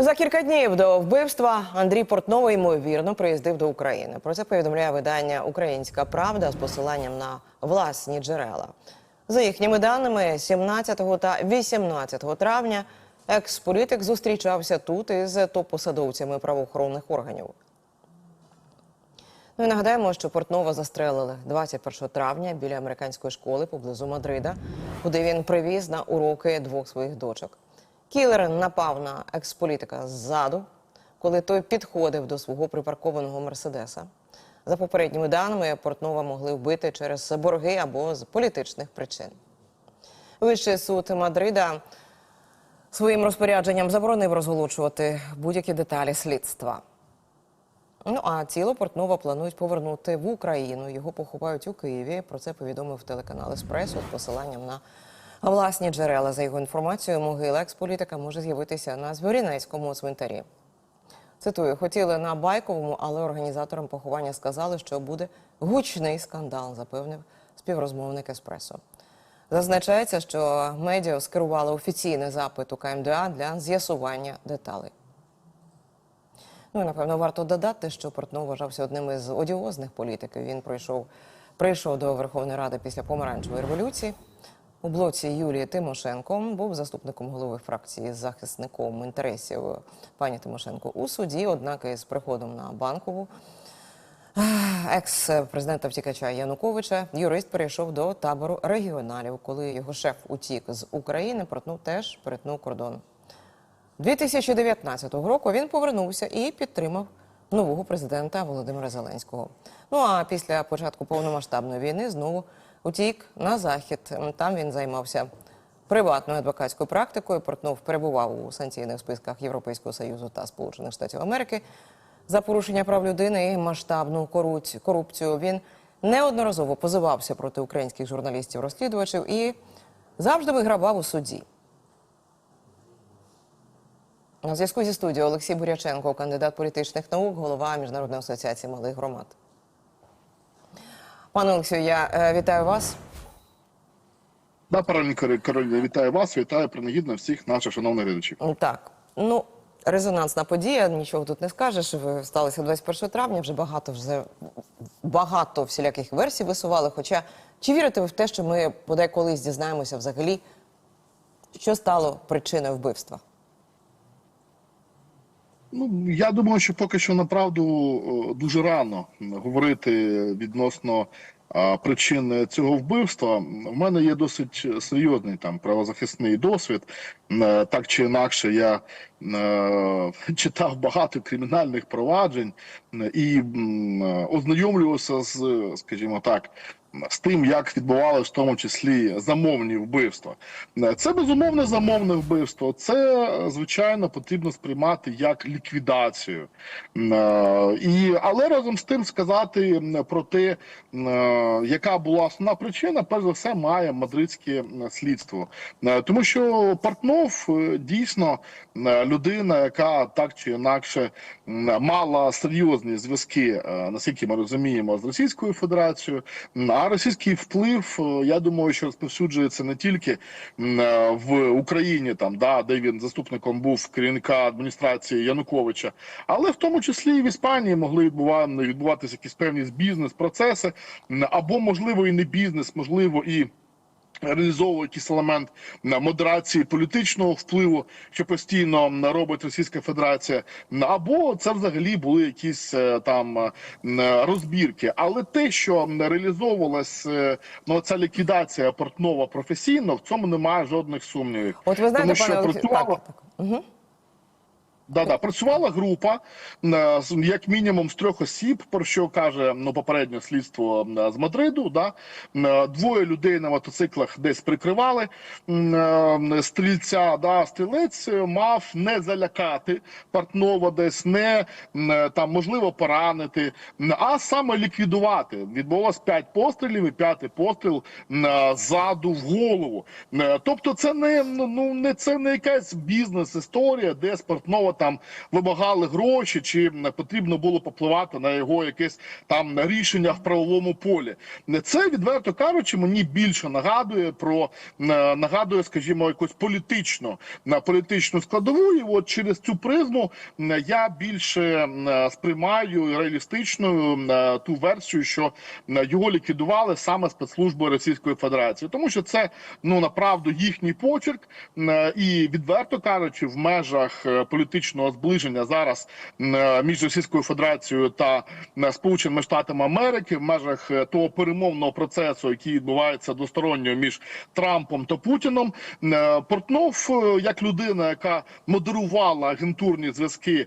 За кілька днів до вбивства Андрій Портновий ймовірно приїздив до України. Про це повідомляє видання Українська Правда з посиланням на власні джерела. За їхніми даними, 17 та 18 травня екс-політик зустрічався тут із топ-посадовцями правоохоронних органів. Ну і нагадаємо, що Портнова застрелили 21 травня біля американської школи поблизу Мадрида, куди він привіз на уроки двох своїх дочок. Кілер напав на експолітика ззаду, коли той підходив до свого припаркованого мерседеса. За попередніми даними, Портнова могли вбити через борги або з політичних причин. Вищий суд Мадрида своїм розпорядженням заборонив розголошувати будь-які деталі слідства. Ну а тіло Портнова планують повернути в Україну. Його поховають у Києві. Про це повідомив телеканал Еспресо з посиланням на власні джерела. За його інформацією, могила експолітика може з'явитися на Звірінецькому цвинтарі. Цитую, хотіли на байковому, але організаторам поховання сказали, що буде гучний скандал, запевнив співрозмовник Еспресо. Зазначається, що медіа скерували офіційний запит у КМДА для з'ясування деталей. Ну і напевно варто додати, що Портнов вважався одним із одіозних політиків. Він пройшов прийшов до Верховної Ради після помаранчевої революції. У блоці Юлії Тимошенко був заступником голови фракції захисником інтересів пані Тимошенко у суді. Однак із приходом на банкову екс-президента втікача Януковича юрист перейшов до табору регіоналів. Коли його шеф утік з України, Портнов теж перетнув кордон. 2019 року він повернувся і підтримав нового президента Володимира Зеленського. Ну а після початку повномасштабної війни знову утік на захід. Там він займався приватною адвокатською практикою. Портнов перебував у санкційних списках Європейського союзу та Сполучених Штатів Америки за порушення прав людини і масштабну корупцію. Він неодноразово позивався проти українських журналістів-розслідувачів і завжди вигравав у суді. На зв'язку зі студією Олексій Буряченко, кандидат політичних наук, голова Міжнародної асоціації малих громад. Пане Олексію, я е, вітаю вас. Да, пані Кароліна, вітаю вас, вітаю принагідно всіх наших шановних глядачів. Так, ну резонансна подія, нічого тут не скажеш. Ви сталося 21 травня. Вже багато вже багато всіляких версій висували. Хоча чи вірите ви в те, що ми бодай колись дізнаємося взагалі, що стало причиною вбивства? Ну я думаю, що поки що направду е, дуже рано говорити відносно причин цього вбивства. В мене є досить серйозний там правозахисний досвід. Е, Так чи інакше, я е, читав багато кримінальних проваджень і ознайомлювався з, скажімо так. З тим, як відбувалося в тому числі замовні вбивства, це безумовне замовне вбивство. Це звичайно потрібно сприймати як ліквідацію, Е, і але разом з тим сказати про те, е, яка була основна причина, перш за все має мадридське слідство, Е, тому що Портнов дійсно людина, яка так чи інакше мала серйозні зв'язки, наскільки ми розуміємо, з Російською Федерацією. А російський вплив, е, я думаю, що розповсюджується не тільки е, в Україні, там да, де він заступником був керівника адміністрації Януковича, але в тому числі і в Іспанії могли відбува- відбуватися якісь певні бізнес-процеси, або можливо і не бізнес, можливо і. Реалізовує якийсь елемент на модерації політичного впливу, що постійно робить Російська Федерація, або це взагалі були якісь е, там е, розбірки. Але те, що реалізовувалася реалізовувалась е, ну ця ліквідація Портнова професійно, в цьому немає жодних сумнівів. От ви знаєте, Тому що пане Портнова... так, так. Угу. Да, да, працювала група е, як мінімум з трьох осіб, про що каже ну попереднє слідство е, з Мадриду. Да Е, двоє людей на мотоциклах десь прикривали стрільця. Да, стрілець мав не залякати Портнова, десь не там можливо поранити, а саме ліквідувати. Відбулось п'ять пострілів, і п'ятий постріл ззаду в голову. Тобто, це не ну не це не якась бізнес історія, де з Портнова там вимагали гроші, чи потрібно було попливати на його якесь там рішення в правовому полі. Це відверто кажучи, мені більше нагадує про нагадує, скажімо, якусь політичну на політичну складову. І от через цю призму я більше сприймаю реалістичною ту версію, що його ліквідували саме спецслужби Російської Федерації, тому що це ну направду їхній почерк, і відверто кажучи, в межах е, політичного зближення зараз е, між Російською Федерацією та е, Сполученими Штатами Америки в межах е, того перемовного процесу, який відбувається досторонньо між Трампом та Путіном. Портнов як людина, яка модерувала агентурні зв'язки,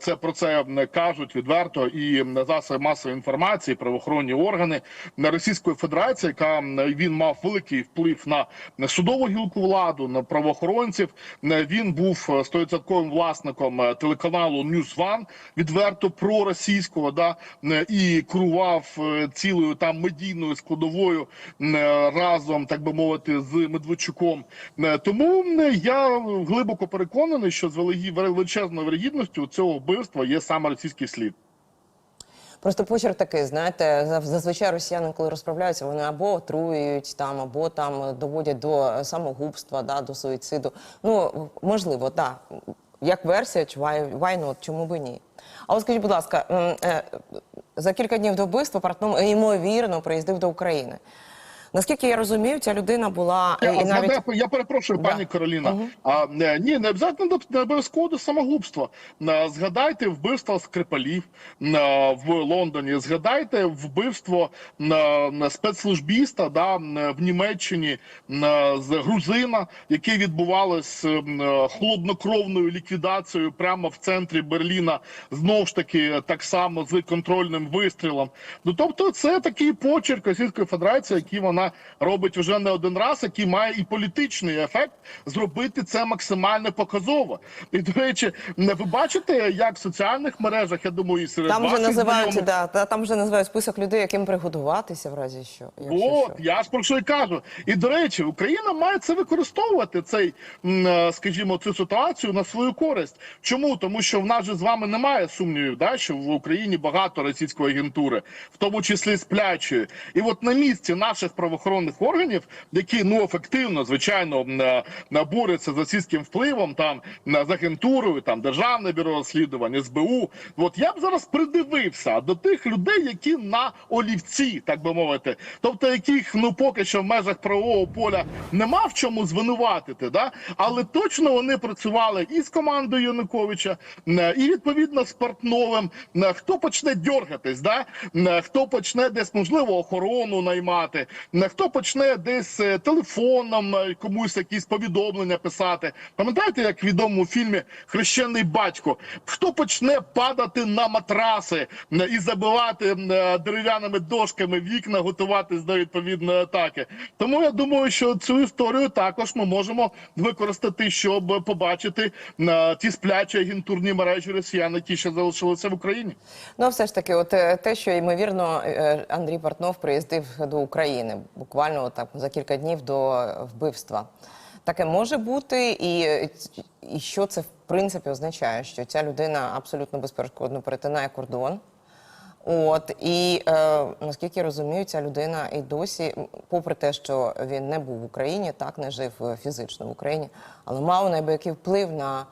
це про це кажуть відверто і засоби масової інформації, правоохоронні органи Російської Федерації, яка він мав великий вплив на судову гілку владу на правоохоронців. Він був 100% частковим власником е, телеканалу Ньюзван, відверто проросійського, да і керував е, цілою там медійною складовою е, разом, так би мовити, з Медведчуком. Тому я глибоко переконаний, що з величезною вергідністю цього вбивства є саме російський слід. Просто почерк такий, знаєте, зазвичай росіяни, коли розправляються, вони або отруюють там, або там доводять до самогубства, да, до суїциду. Ну можливо, так. Да. Як версія, why, why not, чому би ні? А от скажіть, будь ласка, е, за кілька днів до вбивства Портнов ймовірно приїздив до України. Наскільки я розумію, ця людина була е, Я, і навіть згадаю, я перепрошую, Да. пані Кароліна. А не, ні, не обов'язково не обов'язково до самогубства. Згадайте вбивство Скрипалів в Лондоні. Згадайте вбивство спецслужбіста да, в Німеччині з грузина, яке відбувалось м, холоднокровною ліквідацією прямо в центрі Берліна. Знов ж таки, так само з контрольним вистрілом. Ну тобто, це такий почерк Російської Федерації, який вона робить вже не один раз, який має і політичний ефект зробити це максимально показово. І до речі, не ви бачите, як в соціальних мережах, я думаю, і серед там вже називають да, та- там вже називають список людей, яким приготуватися в разі що. От, що. я ж про що й кажу. І до речі, Україна має це використовувати, цей, е, скажімо, цю ситуацію на свою користь. Чому? Тому що в нас же з вами немає сумнівів, да, що в Україні багато російської агентури, в тому числі сплячої. І от на місці наших правоохоронних органів, які ну ефективно, звичайно, е, е, борються з російським впливом, там на з агентурою, там державне бюро розслідувань, СБУ. От я б зараз придивився до тих людей, які на олівці, так би мовити, тобто яких ну поки що в межах правового поля нема в чому звинуватити, да але точно вони працювали і з командою Януковича, е, і відповідно з Портновим. Е, Хто почне дьоргатись, да хто почне десь можливо охорону наймати, хто почне десь е, телефоном е, комусь якісь повідомлення писати. Пам'ятаєте, як в відомому фільмі Хрещений батько? Хто почне падати на матраси е, і забивати дерев'яними дошками вікна, готуватись до відповідної атаки? Тому я думаю, що цю історію також ми можемо використати, щоб побачити ті сплячі агентурні мережі росіян, які ще залишилися в Україні. Ну, все ж таки, от те, що ймовірно Андрій Портнов приїздив до України буквально так за кілька днів до вбивства. Таке може бути, і, і що це в принципі означає, що ця людина абсолютно безперешкодно перетинає кордон. От і е, наскільки я розумію, ця людина і досі, попри те, що він не був в Україні, так не жив е, фізично в Україні, але мав найбільший вплив на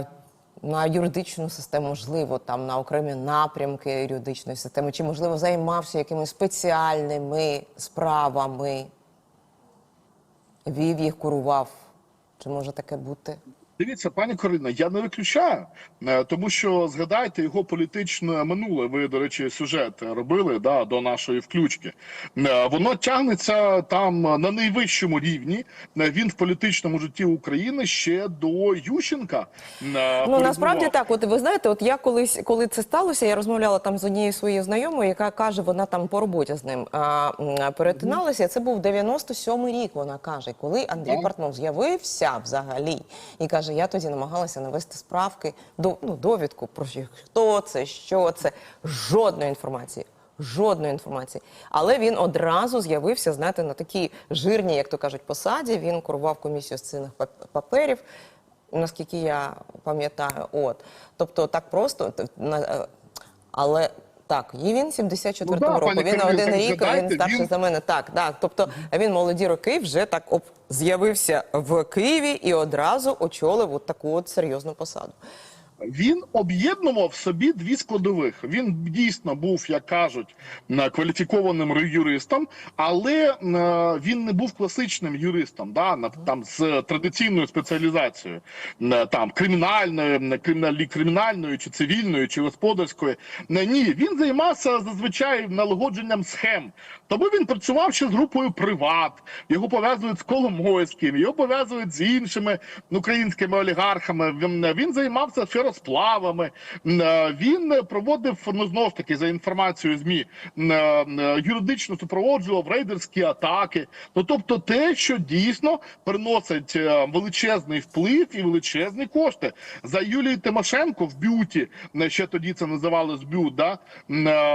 е, на юридичну систему, можливо, там на окремі напрямки юридичної системи, чи можливо займався якимись спеціальними справами, вів їх, курував. Чи може таке бути? Дивіться, пані Корино, я не виключаю, е, тому що згадайте його політичне минуле. Ви, до речі, сюжет робили да, до нашої включки. Е, Воно тягнеться там на найвищому рівні. Е, Він в політичному житті України ще до Ющенка. Ну насправді так, от ви знаєте, от я колись, коли це сталося, я розмовляла там з однією своєю знайомою, яка каже, вона там по роботі з ним а, перетиналася. Це був 97-й рік. Вона каже, коли Андрій. Портнов з'явився взагалі, і каже, я тоді намагалася навести справки до ну, довідку про хто це, що це, жодної інформації. Жодної інформації, але він одразу з'явився, знаєте, на такій жирній, як то кажуть, посаді. Він курував комісію з цінних паперів. наскільки я пам'ятаю. От тобто, так просто е, але. Так, і він 74-го Ну да, року. Він на один рік, згадайте, він старший він- за мене. Так, так. Тобто він молоді роки вже так з'явився в Києві і одразу очолив от таку от серйозну посаду. Він об'єднував в собі дві складових. Він дійсно був, як кажуть, на- кваліфікованим юристом, але е, він не був класичним юристом, да, там з традиційною спеціалізацією, е, там кримінальною, криміналі- кримінальною чи цивільною, чи господарською. Е, Ні, він займався зазвичай налагодженням схем. Тому він працював ще з групою Приват. Його пов'язують з Коломойським, його пов'язують з іншими українськими олігархами. Він, він займався феросплавами. Е, Він проводив ну знову ж таки за інформацією змі е, е, юридично супроводжував рейдерські атаки. Ну тобто, те, що дійсно приносить величезний вплив і величезні кошти за Юлією Тимошенко в бюті. Ще тоді це називалось бют, да?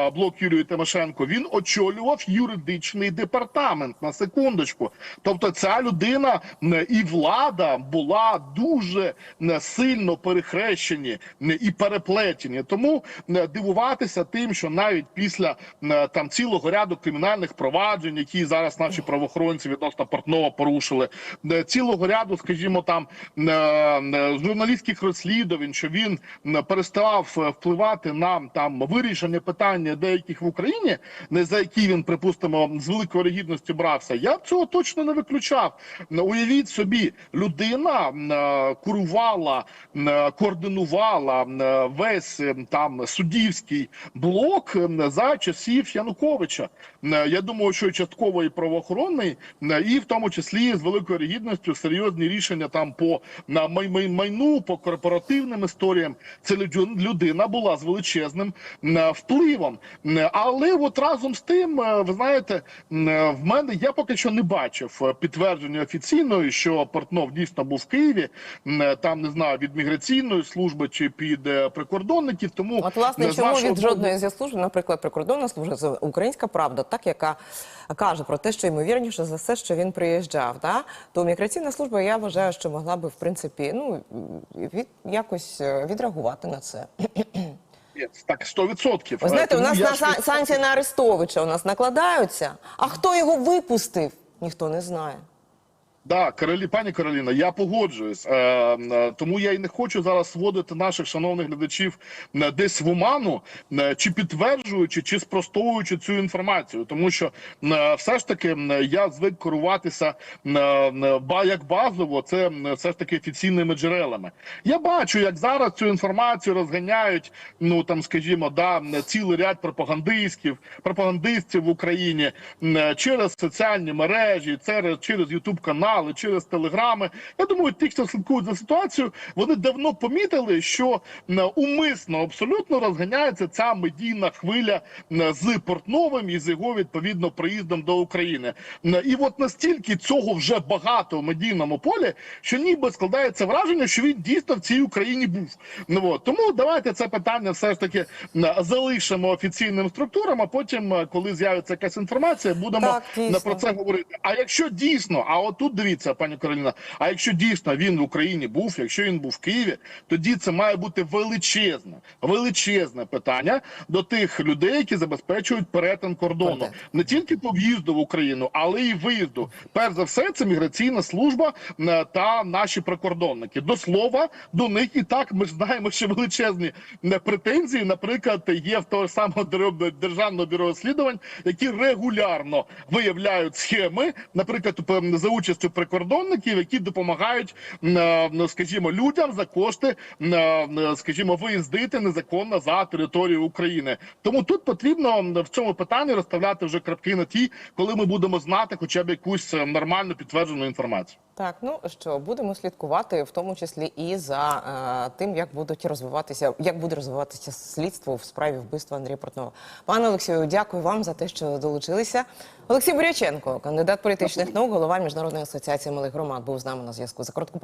блок Юлії Тимошенко. Він очолював юридичний департамент на секундочку. Тобто, ця людина і влада була дуже сильно перехрещені е, і переплетені. Тому е, дивуватися тим, що навіть після е, там цілого ряду кримінальних проваджень, які зараз наші правоохоронці відносно Портнова порушили, е, цілого ряду, скажімо, там журналістських розслідувань, що він перестав е, впливати на там вирішення питання деяких в Україні, не за які він припустимо з великою регідністю брався. Я цього точно не виключав. Уявіть собі, людина курувала, координувала е, весь е, там суддівський блок за часів Януковича. Е, Я думаю, що частково і правоохоронний, і в тому числі з великою регідністю серйозні рішення там по на май- май- майну, по корпоративним історіям. Це люд- людина була з величезним впливом. Але от разом з тим, ви знаєте, в мене я поки що не бачив підтвердження офіційної, що Портнов дійсно був в Києві. Там не знаю від міграційної служби чи під е, прикордонників. Тому От, власне, е, чому від жодної зі служб, наприклад, прикордонна служба, це українська правда, так яка каже про те, що ймовірніше за все, що він приїжджав, да? то міграційна служба, я вважаю, що могла би в принципі ну від якось е, відреагувати на це. Так 100%. Ви знаєте, у нас я на сан- санкції на Арестовича у нас накладаються. А хто його випустив? Ніхто не знає. Да, Каролі, пані Кароліна, я погоджуюсь. Е, е, тому я і не хочу зараз сводити наших шановних глядачів е, десь в оману, е, чи підтверджуючи, чи спростовуючи цю інформацію. Тому що все ж таки я звик керуватися ба як базово, це все ж таки офіційними джерелами. Я бачу, як зараз цю інформацію розганяють. Ну там, скажімо, да цілий ряд пропагандистів, пропагандистів в Україні через соціальні мережі, через через Ютуб канали, через телеграми. Я думаю, ті, хто слідкують за ситуацією, вони давно помітили, що е, умисно абсолютно розганяється ця медійна хвиля е, з Портновим і з його відповідно приїздом до України. Е, І от настільки цього вже багато в медійному полі, що ніби складається враження, що він дійсно в цій Україні був. Ну от тому давайте це питання все ж таки залишимо офіційним структурам. А потім, коли з'явиться якась інформація, будемо Так, про це говорити. А якщо дійсно, а отут дивіться, пані Кароліна, а якщо дійсно він в Україні був, якщо він був в Києві, тоді це має бути величезне, величезне питання до тих людей, які забезпечують перетин кордону не тільки по в'їзду в Україну, але й виїзду. Перш за все, це міграційна служба е, та наші прикордонники. До слова, до них і так ми ж знаємо, що величезні е, претензії, наприклад, є в того самого Дер- державного бюро розслідувань, які регулярно виявляють схеми, наприклад, за участю прикордонників, які допомагають, е, скажімо, людям за кошти, е, е, скажімо, виїздити незаконно за територію України. Тому тут потрібно в цьому питанні розставляти вже крапки на ті, коли ми будемо знати хоча б якусь нормально підтверджену інформацію. Так, ну що будемо слідкувати, в тому числі і за е, тим, як будуть розвиватися, як буде розвиватися слідство в справі вбивства Андрія Портнова. Пане Олексію, дякую вам за те, що долучилися. Олексій Буряченко, кандидат політичних наук, голова міжнародної асоціації малих громад, був з нами на зв'язку. За коротку